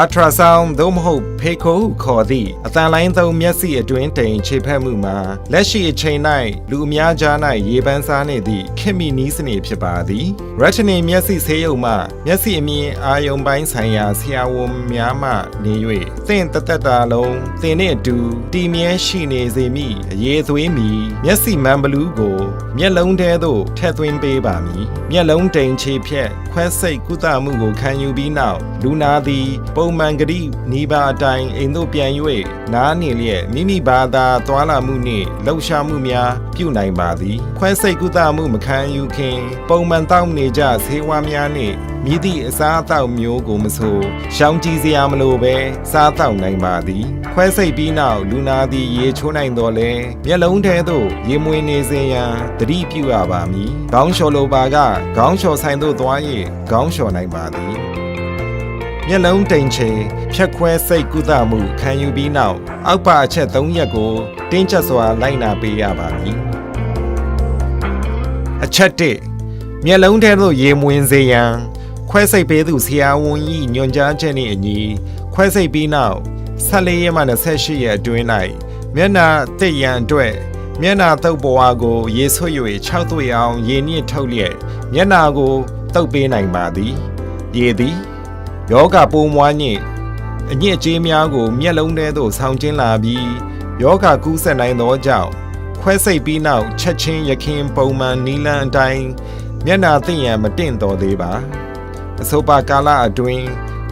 ultrasound သို့မဟုတ် ဖေခိုဟုခေါ်သည့်အတန်လိုင်းသုံးမျက်စိအတွင်းတိမ်ခြေဖက်မှုမှာလက်ရှိအချိန်၌လူအများကြား၌ရေပန်းစားနေသည့်ခင်မီနီးစနစ်ဖြစ်ပါသည် retina မျက်စိဆေးရုံမှမျက်စိအမြင်အာရုံပိုင်းဆိုင်ရာဆရာဝန်များမှနေ၍သင်တသက်တာလုံးသင်နှင့်အတူတည်မြဲရှိနေစေမည့်အရေးသွေးမီမျက်စိမန်ဘလူးကိုမျက်လုံးထဲသို့ထည့်သွင်းပေးပါမည်မျက်လုံးတိမ်ခြေဖြက်ခွဲစိတ်ကုသမှုကိုခံယူပြီးနောက်လူနာသည်ပုံမှန်ကတိနီးပါအတိုင်းအိမ်သို့ပြန်၍နားနေလျက်မိမိဘာသာသွာလာမှုနှင့်လှုပ်ရှားမှုများပြုနိုင်ပါသည်ခွဲစိတ်ကုသမှုမခံယူခင်ပုံမှန်တောက်နေကြဆေးဝါးများနှင့်မြည်သည့်အစားအသောက်မျိုးကိုမဆိုရှောင်ကြဉ်စရာမလိုပဲစားသောက်နိုင်ပါသည် ခွဲစိတ်ပြီးနောက်လူနာသည်ရေချိုးနိုင်တော်လဲမျက်လုံးထဲသို့ရေမွေနေစေရန်တတိပြုရပါမည်ခေါင်းလျှော်လိုပါကခေါင်းလျှော်ဆိုင်သို့သွား၍ခေါင်းလျှော်နိုင်ပါသည် မျက်လုံးတိမ်ချေဖြက်ခွဲစိတ်ကုသမှုခံယူပြီးနောက်အောက်ပါအချက်၃ရက်ကိုတင်းကျပ်စွာလိုက်နာပေးရပါမည်အချက်၁မျက်လုံးထဲသို့ရေမွင်စေရန်ခွဲစိတ်ပေးသူဆရာဝန်၏ညွှန်ကြားချက်နှင့်အညီခွဲစိတ်ပြီးနောက်14ရက်မှ28ရက်အတွင်း၌မျက်နှာတစ်ရန်အတွက်မျက်နှာတုပ်ပေါ်ကိုရေဆွတ်၍6သွေအောင်ရေနည်းထုတ်လျက်မျက်နှာကိုတုပ်ပေးနိုင်ပါသည်ရေသည် ယောဂပိုးမွားညစ်အညစ်အကြေးများကို မျက်လုံးထဲသို့ဆောင်းကျင်းလာပြီးယောဂကူးစက်နိုင်သောကြောင့်ခွဲစိတ်ပြီးနောက်ချက်ချင်းရခင်ပုံမှန်နီလန်အတိုင်းမျက်နာသိရန်မတင့်တော်သေးပါအဆိုပါကာလအတွင်း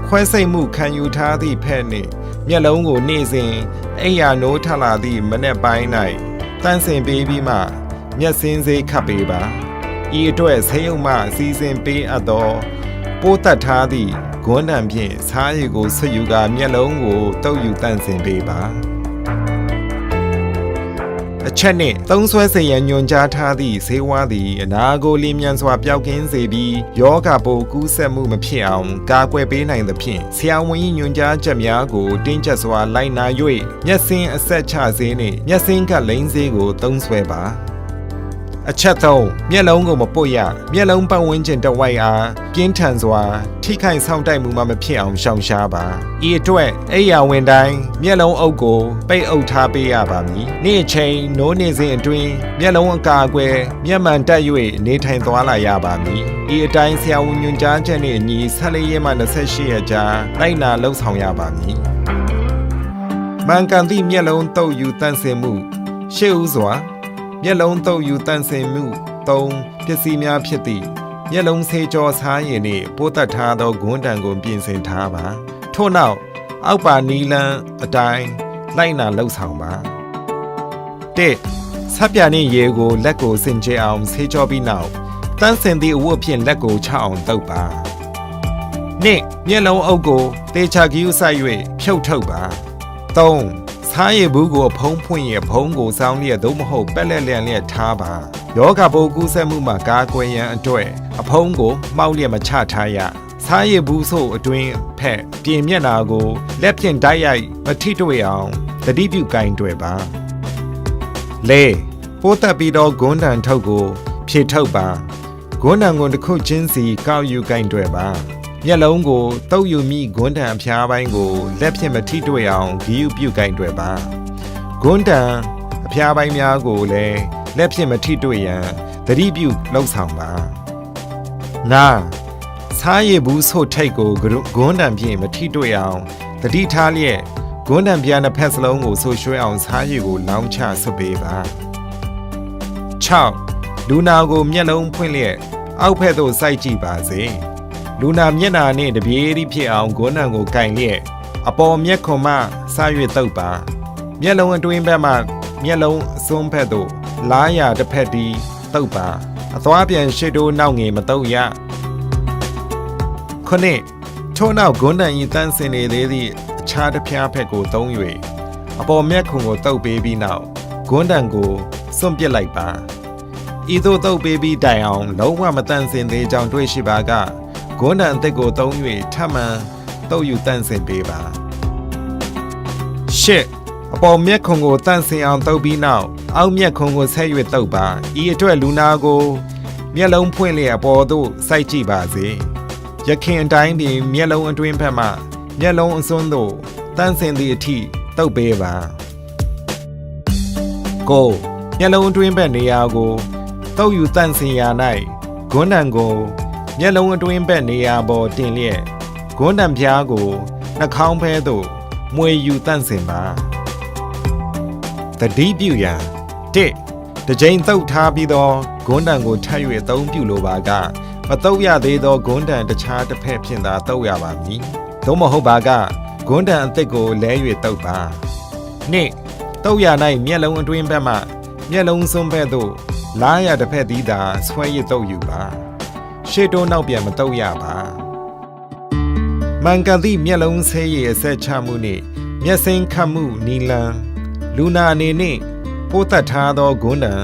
ခွဲစိတ်မှုခံယူထားသည့်ဖက်နှင့်မျက်လုံးကိုနေ့စဉ်အိယာနိုးထလာသည့်မနေ့ပိုင်း၌တန်းစင်ပေးပြီးမှ မျက်စင်းစေးခတ်ပေးပါဤအတွက်ဆေးရုံမှအစီအစဉ်ပေးအပ်သော ပိုးတက်ထားသည့်ဂွန်းတံဖြင့်စားရည်ကိုဆွယူကာမျက်လုံးကိုတုပ်ယူတန့်စင်ပေးပါအချက်နှင့်သုံးဆွဲစေရန်ညွန်ကြားထားသည့်ဈေးဝါးသည်အနာကိုလင်းမြန်စွာပျောက်ကင်းစေပြီးယောဂပိုးကူးစက်မှုမဖြစ်အောင်ကာကွယ်ပေးနိုင်သဖြင့်ဆရာဝန်၏ညွန်ကြားချက်များကိုတင်းကျပ်စွာလိုက်နာ၍မျက်စင်းအဆက်ချစေနှင့်မျက်စင်းကလိမ့်စေးကိုသုံးဆွဲပါ အချက်သုံးမျက်လုံးကိုမပုတ်ရမျက်လုံးပတ်ဝန်းကျင်တစ်ဝိုက်အားပြင်းထန်စွာ ထိခိုက်ဆောင်တိုက်မှုမှမဖြစ်အောင်ရှောင်ရှားပါဤအတွက်အိယာဝင်တိုင်းမျက်လုံးအုပ်ကိုပိတ်အုပ်ထားပေးရပါမည်နေ့အချိန်နိုးနေစဉ်အတွင်းမျက်လုံးအကာအကွယ်မျက်မှန်တက်၍နေထိုင်သွားလာရပါမည်ဤအတိုင်းဆရာဝန်ညွှန်ကြားချက်နှင့်အညီ14ရက်မှ28ရက်ကြာလိုက်နာလှုပ်ဆောင်ရပါမည်မှန်ကန်သည့်မျက်လုံးတုပ်ယူတန့်စင်မှုရှေ့ဦးစွာ မျက်လုံးတုပ်ယူတန့်စင်မှု၃ပစ္စည်းများဖြစ်သည့်မျက်လုံးဆေးကြောစားရည်နှင့်ပိုးသက်ထားသောဂွန်းတံကိုပြင်ဆင်ထားပါထို့နောက်အောက်ပါနီလန်းအတိုင်းလိုက်နာလှုပ်ဆောင်ပါ၁ဆပ်ပြာနှင့်ရေကိုလက်ကိုစင်ကြယ်အောင်ဆေးကြောပြီးနောက်တန်းစင်သည့်အဝတ်ဖြင့်လက်ကိုချအောင်တုပ်ပါ၂မျက်လုံးအုပ်ကိုတေချာကယူဆိုင်၍ဖြုတ်ထုတ်ပါ၃ စားရည်ဘူးကိုဖုံးဖွင့်ရဖုံးကိုစောင်းလျက်သို့မဟုတ်ပက်လက်လျက်လျက်ထားပါယောဂပိုးကူးစက်မှုမှာကာကွယ်ရန်အတွက်အဖုံးကိုမှောက်လျက်မချထားရစားရည်ဘူးဆိုအတွင်းဖက်ပြင်မျက်နာကိုလက်ဖြင့်တိုက်ရိုက်မထိတွေ့အောင်သတိပြုကင်တွေ့ပါလေပိုးတက်ပြီးတော့ဂွန်းတန်ထုတ်ကိုဖြည့်ထုတ်ပါဂွန်းတန်ကိုတစ်ခုချင်းစီကောက်ယူကင်တွေ့ပါ မျက်လုံးကိုတုပ်ယူမိဂွန်းတံအဖျားပိုင်းကိုလက်ဖြင့်မထိတွေ့အောင်ဂီယူပြုတ်ကင်တွေ့ပါဂွန်းတံအဖျားပိုင်းများကိုလည်းလက်ဖြင့်မထိတွေ့ရန်သတိပြုလှုပ်ဆောင်ပါငါစားရည်ဘူးဆို့ထိတ်ကိုဂွန်းတံဖြင့်မထိတွေ့အောင်သတိထားလျက်ဂွန်းတံပြားနှစ်ဖက်စလုံးကိုဆိုးရွှဲအောင်စားရည်ကိုလောင်းချဆွတ်ပေးပါ6လူနာကိုမျက်လုံးဖွင့်လျက်အောက်ဖက်သို့စိုက်ကြည့်ပါစေ လူနာမျက်နာနှင့်တပြေးရီဖြစ်အောင်ဂွန်းနံကိုကင်လျက်အပေါ်မျက်ခွန်မှစ၍တုပ်ပါမျက်လုံးအတွင်းဘက်မှမျက်လုံးအစွန်းဘက်သို့လားရတစ်ဖက်တီးတုပ်ပါအသွားပြန်ရှေ့တိုးနောက်ငယ်မတုပ်ရခုနှစ်ထို့နောက်ဂွန်းနံဤတန်းစင်နေသေးသည့်အခြားတစ်ဖျားဖက်ကိုသုံး၍အပေါ်မျက်ခွန်ကိုတုပ်ပေးပြီးနောက်ဂွန်းတံကိုစွန့်ပစ်လိုက်ပါဤသို့တုပ်ပေးပြီးတိုင်အောင်လုံးဝမတန့်စင်သေးကြောင်းတွေ့ရှိပါက ဂွန်းတန်အသက်ကိုသုံး၍ထပ်မံတုပ်ယူတန့်စင်ပေးပါရှစ်အပေါ်မျက်ခုံကိုတန့်စင်အောင်တုပ်ပြီးနောက်အောက်မျက်ခုံကိုဆက်၍တုပ်ပါဤအတွက်လူနာကိုမျက်လုံးဖွင့်လျက်အပေါ်သို့စိုက်ကြည့်ပါစေရခင်အတိုင်းပင်မျက်လုံးအတွင်းဘက်မှမျက်လုံးအစွန်းသို့တန်းစင်သည့်အထိတုပ်ပေးပါကိုမျက်လုံးအတွင်းဘက်နေရာကိုတုပ်ယူတန့်စင်ရာ၌ဂွန်းတံကို မျက်လုံးအတွင်းဘက်နေရာပေါ်တင်လျက်ဂွန်းတံပြားကိုနှာခေါင်းဘဲသို့မွေယူတန့်စင်ပါတတိပြုရန်တစ်တစ်ကြိမ်သုတ်ထားပြီးသောဂွန်းတံကိုထပ်၍အသုံးပြုလိုပါကမတုတ်ရသေးသောဂွန်းတံတခြားတစ်ဖက်ဖြင့်သာတုတ်ရပါမည်သို့မဟုတ်ပါကဂွန်းတံအသစ်ကိုလဲ၍တုတ်ပါနှစ်တုတ်ရ၌မျက်လုံးအတွင်းဘက်မှမျက်လုံးစွန်းဘက်သို့လားရတစ်ဖက်သည်သာဆွဲရတုတ်ယူပါ ရှေ့တိုးနောက်ပြန်မတုတ်ရပါမှန်ကန်သည့်မျက်လုံးဆဲရည်အဆက်ချမှုနှင့်မျက်စိမ်းခတ်မှုနီလန်လူနာအနေနှင့်ပိုးသက်ထားသောဂွန်းတံ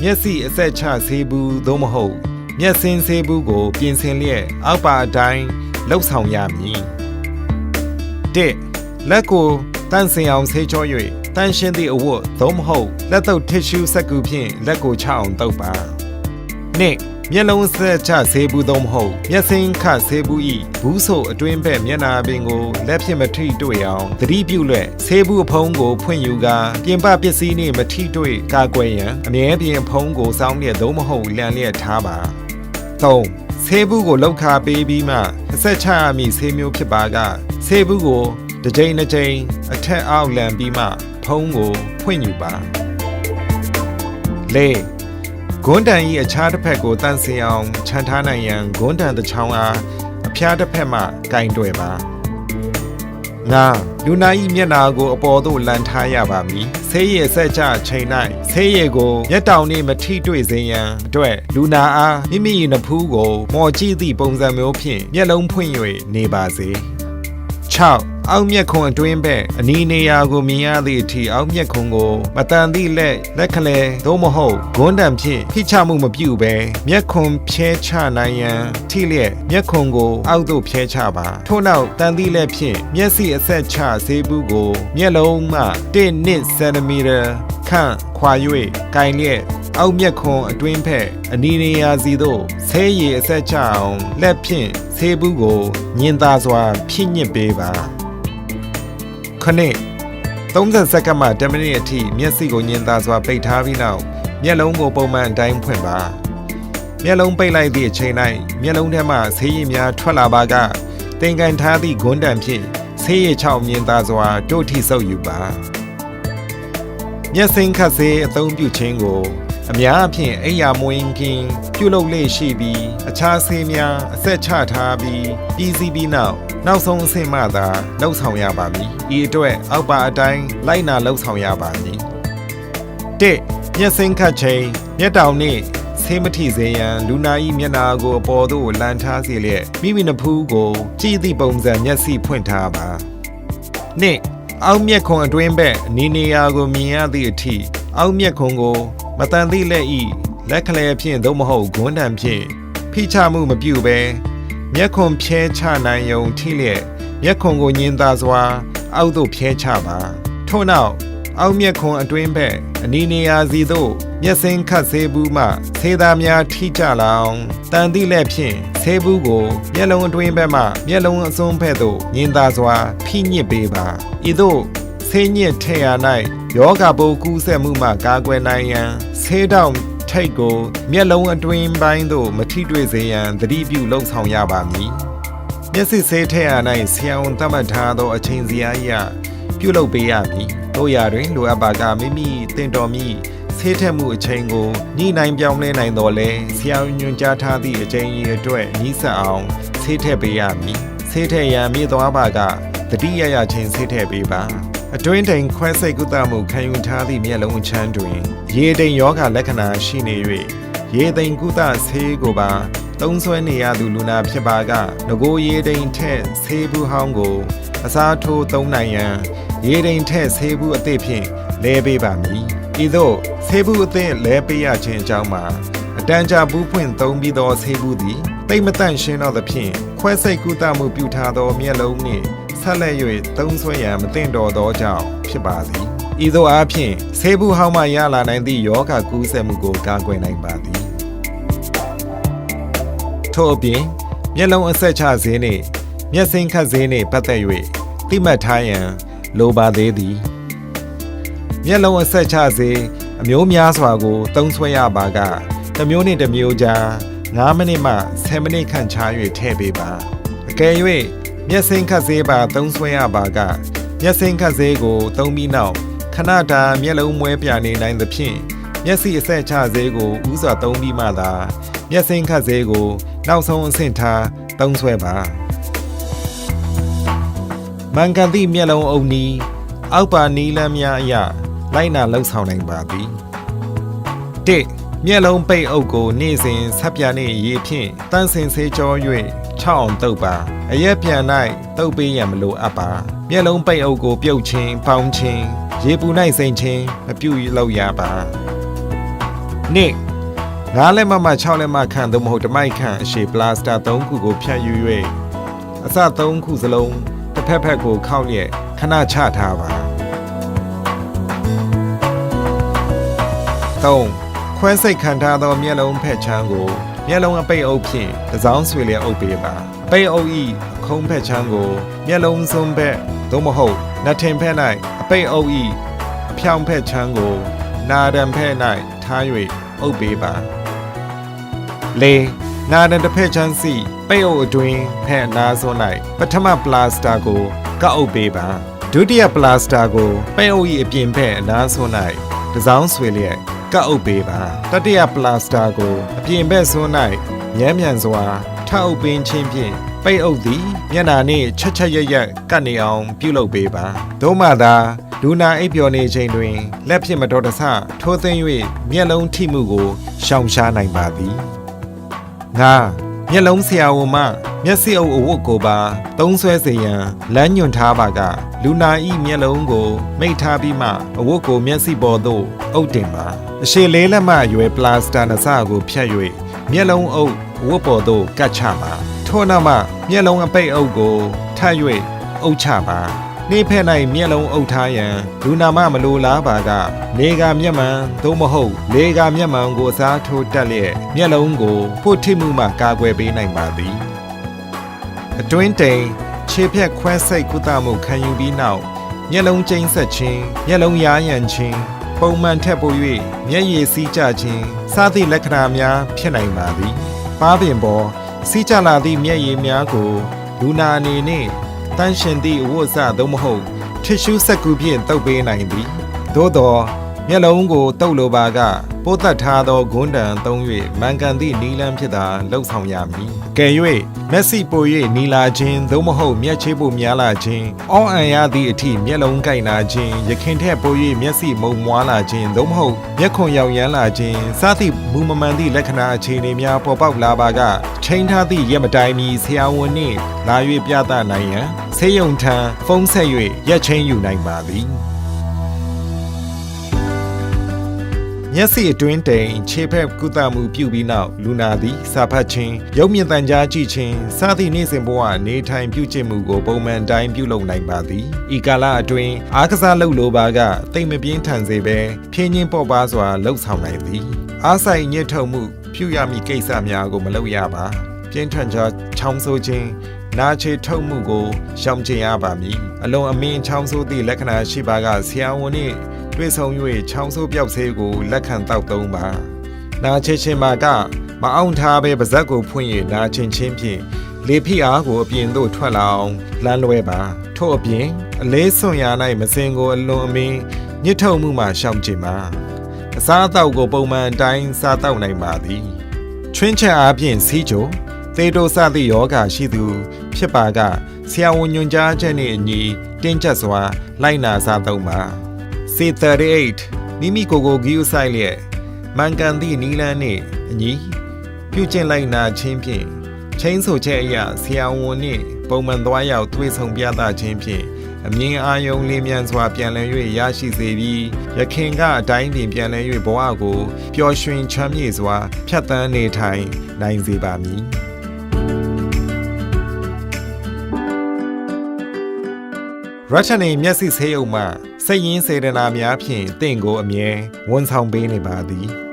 မျက်စိအဆက်ချဆေးဘူးသို့မဟုတ် မျက်စင်းဆေးဘူးကို ပြင်ဆင်လျက်အောက်ပါအတိုင်းလှုပ်ဆောင်ရမည်၁လက်ကိုတန့်စင်အောင်ဆေးချော၍တန့်ရှင်းသည့်အဝတ်သို့မဟုတ်လက်သုတ်တစ်ရှူးစက္ကူဖြင့်လက်ကိုချအောင်တုပ်ပါ၂ မျက်လုံးဆက်ချဆေးဘူးသို့မဟုတ်မျက်စင်းခဆေးဘူးဤဘူးဆိုအတွင်းဘက်မျက်နာပင်ကိုလက်ဖြင့်မထိတွေ့အောင်သတိပြုလွဲ့ဆေးဘူးအဖုံးကိုဖွင့်ယူကာပြင်ပပစ္စည်းနှင့်မထိတွေ့ကာကွယ်ရန်အမြဲပြင်ဖုံးကိုစောင်းလျက်သို့မဟုတ်လန်လျက်ထားပါ 3. ဆေးဘူးကိုလောက်ခါပေးပြီးမှအဆက်ချရမည့်ဆေးမျိုးဖြစ်ပါကဆေးဘူးကိုတစ်ကြိမ်တစ်ကြိမ်အထက်အောက်လန်ပြီးမှဖုံးကိုဖွင့်ယူပါလေ ဂွန်းတန်ဤအခြားတစ်ဖက်ကိုတန့်စင်အောင်ခြံထားနိုင်ရန်ဂွန်းတန်တစ်ချောင်းအားအဖျားတစ်ဖက်မှကင်တွယ်ပါငါလူနာဤမျက်နာကိုအပေါ်သို့လန်ထားရပါမည်ဆေးရည်ဆက်ချချိန်၌ဆေးရည်ကိုမျက်တောင်နှင့်မထိတွေ့စေရန်အတွက်လူနာအားမိမိ၏နဖူးကိုမော်ကြည့်သည့်ပုံစံမျိုးဖြင့်မျက်လုံးဖွင့်၍နေပါစေ6 အောက်မျက်ခွန်အတွင်းဘက်အနီးနေရာကိုမြင်ရသည့်အထိအောက်မျက်ခွန်ကိုမတန်သည့်လက်လက်ခလဲသို့မဟုတ်ဂွန်းတံဖြင့်ဖိချမှုမပြုဘဲမျက်ခွန်ဖြဲချနိုင်ရန်ထိလျက်မျက်ခွန်ကိုအောက်သို့ဖြဲချပါထို့နောက်တန်သည့်လက်ဖြင့်မျက်စိအဆက်ချဆေးဘူးကို မျက်လုံးမှ1နှစ်စင်တီမီတာခန့်ခွာ၍ကင်လျက်အောက်မျက်ခွန်အတွင်းဖက်အနီးနေရာစီသို့ဆဲရည်အဆက်ချအောင်လက်ဖြင့်ဆေးဘူးကိုညင်သာစွာဖြည့်ညစ်ပေးပါ ခဏ30စက္ကန့်မှ10မိနစ်အထိမျက်စိကိုညင်သာစွာပိတ်ထားပြီးနောက်မျက်လုံးကိုပုံမှန်အတိုင်းဖွင့်ပါမျက်လုံးပိတ်လိုက်သည့်အချိန်၌မျက်လုံးထဲမှဆေးရည်များထွက်လာပါကတင်ကန်ထားသည့်ဂွန်းတံဖြင့်ဆေးရည်ချောက်မြင်သာစွာတို့ထိဆုပ်ယူပါမျက်စိခတ်ဆေးအသုံးပြုခြင်းကို အများအဖြစ်အိယာမွင်းကင်းပြုလုပ်လေ့ရှိပြီးအခြားဆေးများအဆက်ချထားပြီးပြီးစီးပြီးနောက်နောက်ဆုံးအဆင့်မှသာလှုပ်ဆောင်ရပါမည်ဤအတွက်အောက်ပါအတိုင်းလိုက်နာလှုပ်ဆောင်ရပါမည်တစ်မျက်စင်းခတ်ချိန်မျက်တောင်နှင့်ဆေးမထိစေရန်လူနာ၏မျက်နာကိုအပေါ်သို့လန်ထားစေလျက်မိမိနဖူးကိုကြည့်သည့်ပုံစံမျက်စိဖွင့်ထားပါနှစ်အောက်မျက်ခွန်အတွင်းဘက်အနီးနေရာကိုမြင်ရသည့်အထိအောက်မျက်ခွန်ကို မတန်သည့်လက်ဤလက်ခလဲဖြင့်သို့မဟုတ်ဂွန်းတံဖြင့်ဖိချမှုမပြုဘဲမျက်ခွန်ဖြဲချနိုင်ယုံထိလျက်မျက်ခွန်ကိုညင်သာစွာ အောက်သို့ဖြဲချပါထို့နောက်အောက်မျက်ခွန်အတွင်းဘက်အနီးနေရာစီသို့မျက်စင်းခတ်ဆေးဘူးမှဆေးသားများထိကြလောင်တန်သည့်လက်ဖြင့်ဆေးဘူးကိုမျက်လုံးအတွင်းဘက်မှမျက်လုံးအစွန်းဘက်သို့ညင်သာစွာဖိညစ်ပေးပါဤသို့ ဆေးညစ်ထည့်ရ၌ယောဂပိုးကူးစက်မှုမှကာကွယ်နိုင်ရန်ဆေးတောင်ထိတ်ကိုမျက်လုံးအတွင်းပိုင်းသို့မထိတွေ့စေရန်သတိပြုလှုံ့ဆော်ရပါမည်မျက်စိဆေးထည့်ရ၌ဆရာဝန်သတ်မှတ်ထားသောအချိန်စရာအရပြုလုပ်ပေးရမည်တို့ရာတွင်လိုအပ်ပါကမိမိတင်တော်မူဆေးထက်မှုအချိန်ကိုညှိနှိုင်းပြောင်းလဲနိုင်တော်လဲဆရာညွှန်ကြားထားသည့်အချိန်ကြီးအတွက်ညီးဆက်အောင်ဆေးထက်ပေးရမည်ဆေးထက်ရန်မြင့်သွားပါကတတိယရချင်းဆေးထက်ပေးပါ အတွင်းတိမ်ခွဲစိတ်ကုသမှုခံယူထားသည့်မျက်လုံးအချမ်းတွင် ရေတိမ်ယောဂလက္ခဏာရှိနေ၍ရေတိမ်ကုသဆေးကိုပါသုံးဆွဲနေရသူလူနာဖြစ်ပါကငကိုရေတိမ်ထက်ဆေးဘူးဟောင်းကို အစားထိုးသုံးနိုင်ရန်ရေတိမ်ထက်ဆေးဘူးအသစ်ဖြင့်လဲပေးပါမည်ဤသို့ဆေးဘူးအသစ်လဲပေးရခြင်းအကြောင်းမှာအတန်ကြာဘူးဖွင့်သုံးပြီးသောဆေးဘူးသည်တိတ်မတန့်ရှင်းတော့သဖြင့်ခွဲစိတ်ကုသမှုပြုထားသောမျက်လုံးနှင့် ဆက်လက်၍သုံးဆွဲရန်မသင့်တော်သောကြောင့်ဖြစ်ပါသည်ဤသို့အားဖြင့်ဆေးဘူးဟောင်းမှရလာနိုင်သည့်ယောဂကူးစက်မှုကိုကာကွယ်နိုင်ပါသည်ထို့အပြင်မျက်လုံးအဆက်ချခြင်းနှင့်မျက်စိခတ်စည်းနှင့်ပတ်သက်၍တိမှတ်ထားရန်လိုပါသေးသည်မျက်လုံးအဆက်ချစေအမျိုးများစွာကိုသုံးဆွဲရပါကတစ်မျိုးနှင့်တစ်မျိုးကြား9မိနစ်မှ10မိနစ်ခန့်ခြား၍ထည့်ပေးပါအကယ်၍ မျက်စိခတ်စည်းပါသုံးဆွဲရပါကမျက်စိခတ်စည်းကိုသုံးပြီးနောက်ခဏတာမျက်လုံးမွဲပြနေနိုင်သဖြင့်မျက်စိအဆက်ချစေကိုဥစွာသုံးပြီးမှသာမျက်စိခတ်စည်းကိုနောက်ဆုံးအဆင့်ထားသုံးဆွဲပါမန်ကန်သည့်မျက်လုံးအုပ်နီးအောက်ပါနီးလမ်းများအရလိုက်နာလှုပ်ဆောင်နိုင်ပါသည်၁မျက်လုံးပိတ်အုပ်ကိုနေ့စဉ်ဆက်ပြနှင့်ရေဖြင့်တန်းစင်ဆေးကြော၍ ခြောက်အောင်တုပ်ပါအရက်ပြန်၌တုပ်ပေးရန်မလိုအပ်ပါမျက်လုံးပိတ်အုပ်ကိုပြုတ်ခြင်းပေါင်းခြင်းရေပူ၌စိန်ခြင်းမပြုလုပ်ရပါ၂ငါးလက်မမ6လက်မခန့်သို့မဟုတ်တစ်မိုက်ခန့်အရှိပလာစတာ3ခုကိုဖြတ်ယူ၍အစ3ခုစလုံးတစ်ဖက်ဖက်ကိုခောက်ရက်ခဏချထားပါ3ခွဲစိတ်ခံထားသောမျက်လုံးဖက်ချမ်းကို မျက်လုံးအပိတ်အုပ်ဖြင့်တစ်စောင်းဆွေလျက်အုပ်ပေးပါအပိတ်အုပ်ဤခုံးဖက်ချမ်းကိုမျက်လုံးစွန်းဘက်သို့မဟုတ်နှထင်ဖက်၌အပိတ်အုပ်ဤအဖြောင်ဖက်ချမ်းကို နာဒံဖက်၌ထား၍အုပ်ပေးပါလေနာဒံတစ်ဖက်ချမ်းစီပိတ်အုပ်အတွင်းဖက်အနာစွန်း၌ပထမပလာစတာကိုကောက်အုပ်ပေးပါဒုတိယပလာစတာကိုပိတ်အုပ်ဤအပြင်ဖက်အနာစွန်း၌တစ်စောင်းဆွေလျက် ကတ်အုပ်ပေးပါတတိယပလာစတာကို အပြင်ဘက်စွန်း၌ညမ်းမြန်စွာထအုပ်ပင်းချင်းဖြင့်ပိတ်အုပ်သည်မျက်နာနှင့်ချက်ချက်ရက်ရက်ကတ်နေအောင်ပြုလုပ်ပေးပါသို့မှသာလူနာအိပ်ပျော်နေချိန်တွင်လက်ဖြင့်မတော်တဆထိုးသိမ်း၍မျက်လုံးထိမှုကိုရှောင်ရှားနိုင်ပါသည်ငါ မျက်လုံးဆရာဝန်မှမျက်စိအုပ်အဝတ်ကိုပါသုံးဆွဲစေရန်လမ်းညွှန်ထားပါက လူနာဤမျက်လုံးကို မိတ်ထားပြီးမှအဝတ်ကိုမျက်စိပေါ်သို့အုပ်တင်ပါအရှိလေးလက်မှရွယ်ပလာစတာနစကိုဖြတ်၍မျက်လုံးအုပ်အဝတ်ပေါ်သို့ကတ်ချပါထို့နောက်မှမျက်လုံးအပိတ်အုပ်ကိုထပ်၍အုပ်ချပါ နေဖက်၌မျက်လုံးအုပ်ထားရန်လူနာမမလိုလားပါကနေကမျက်မှန်သို့မဟုတ်လေကမျက်မှန်ကိုအစားထိုးတက်လျက်မျက်လုံးကိုဖို့ထိမှုမှကာကွယ်ပေးနိုင်ပါသည်အတွင်းတိမ်ခြေဖြက်ခွဲစိတ်ကုသမှုခံယူပြီးနောက်မျက်လုံးကျိန်းဆက်ခြင်းမျက်လုံးရားရန်ခြင်းပုံမှန်ထက်ပို၍မျက်ရည်စီးကျခြင်းစသည့်လက္ခဏာများဖြစ်နိုင်ပါသည်။ပါးပင်ပေါ်စီးကျလာသည့်မျက်ရည်များကိုလူနာအနေနှင့် တန်းရှင်သည့်အဝတ်အစသို့မဟုတ်ထစ်ရှူးစက်ကူဖြင့်တုပ်ပေးနိုင်သည်။သို့သော မျက်လုံးကိုတုပ်လိုပါကပိုးသက်ထားသောဂွန်းတံသုံး၍မန်ကန်သည့်နီလန်းဖြစ်သာလှုပ်ဆောင်ရမည်။ကယ်၍မက်ဆီပို၍နီလာခြင်းသို့မဟုတ်မျက်ချေးပိုများလာခြင်းအောင်းအန်ရသည့်အထိမျက်လုံးကိုက်လာခြင်းရခင်ထက်ပို၍မျက်စိမုံမွားလာခြင်းသို့မဟုတ်မျက်ခွန်ရောင်ရမ်းလာခြင်းစသည့်မူမမှန်သည့်လက္ခဏာအခြေအနေများပေါ်ပေါက်လာပါကချိန်ထားသည့်ရက်မတိုင်မီဆရာဝန်နှင့်လာ၍ပြသနိုင်ရန်ဆေးရုံထံဖုန်းဆက်၍ရက်ချင်းယူနိုင်ပါသည် မျက်စိအတွင်းတိမ်ခြေဖက်ကုသမှုပြုပြီးနောက်လူနာသည်စာဖတ်ခြင်းရုပ်မြင်သံကြားကြည့်ခြင်းစသည့်နေ့စဉ်ဘဝနေထိုင်ပြုကျင့်မှုကိုပုံမှန်တိုင်းပြုလုပ်နိုင်ပါသည်ဤကာလအတွင်းအားကစားလုပ်လိုပါကတိတ်မပြင်းထန်စေဘဲဖြင်းချင်းပေါ့ပါစွာလှုပ်ဆောင်နိုင်သည်အားဆိုင်ညှစ်ထုတ်မှုပြုရမည့်ကိစ္စများကိုမလုပ်ရပါပြင်းထန်ကြောချောင်းဆိုးခြင်းနာချေထုတ်မှုကိုရှောင်ကျဉ်ရပါမည်အလွန်အမင်းချောင်းဆိုးသည့်လက္ခဏာရှိပါကဆရာဝန်နှင့် တွေ့ဆုံ၍ချောင်းဆိုးပြောက်ဆေးကိုလက်ခံတောက်သုံးပါနာချေချင်းမာကမအောင်ထားဘဲပါဇက်ကိုဖွင့်၍နာချင်ချင်းဖြင့်လေဖိအားကိုအပြင်သို့ထွက်လာအောင်လမ်းလွဲပါထို့အပြင်အလေးစွန်ရာ၌မစင်ကိုအလွန်အမင်းညှစ်ထုတ်မှုမှရှောင်ကျဉ်ပါအစားအသောက်ကိုပုံမှန်အတိုင်းစားတောက်နိုင်ပါသည်ချွင်းချက်အားဖြင့်စီးကြိုသေတိုစသည့်ယောဂရှိသူ ဖြစ်ပါကဆရာဝန်ညွှန်ကြားချက်နှင့်အညီတင်းကျပ်စွာလိုက်နာစားသုံးပါ C38 မိမိကိုယ်ကိုဂီယူဆိုင်လျက်မန်ကန်သည့်နီလန်းနှင့်အညီပြုကျင့်လိုက်နာခြင်းဖြင့်ချင်းဆိုချက်အရဆရာဝန်နှင့်ပုံမှန်သွားရောက်တွေ့ဆုံပြသခြင်းဖြင့်အမြင်အာရုံလင်းမြန်စွာပြန်လည်၍ရရှိစေပြီးရခင်ကအတိုင်းပင်ပြန်လည်၍ဘဝကိုပျော်ရွှင်ချမ်းမြေ့စွာဖြတ်သန်းနေထိုင်နိုင်စေပါမည်ရချန်နေမျက်စိဆေးရုံမှ စိတ်ရင်းစေတနာများဖြင့်တင့်ကိုအမြဲဝန်ဆောင်ပေးနေပါသည်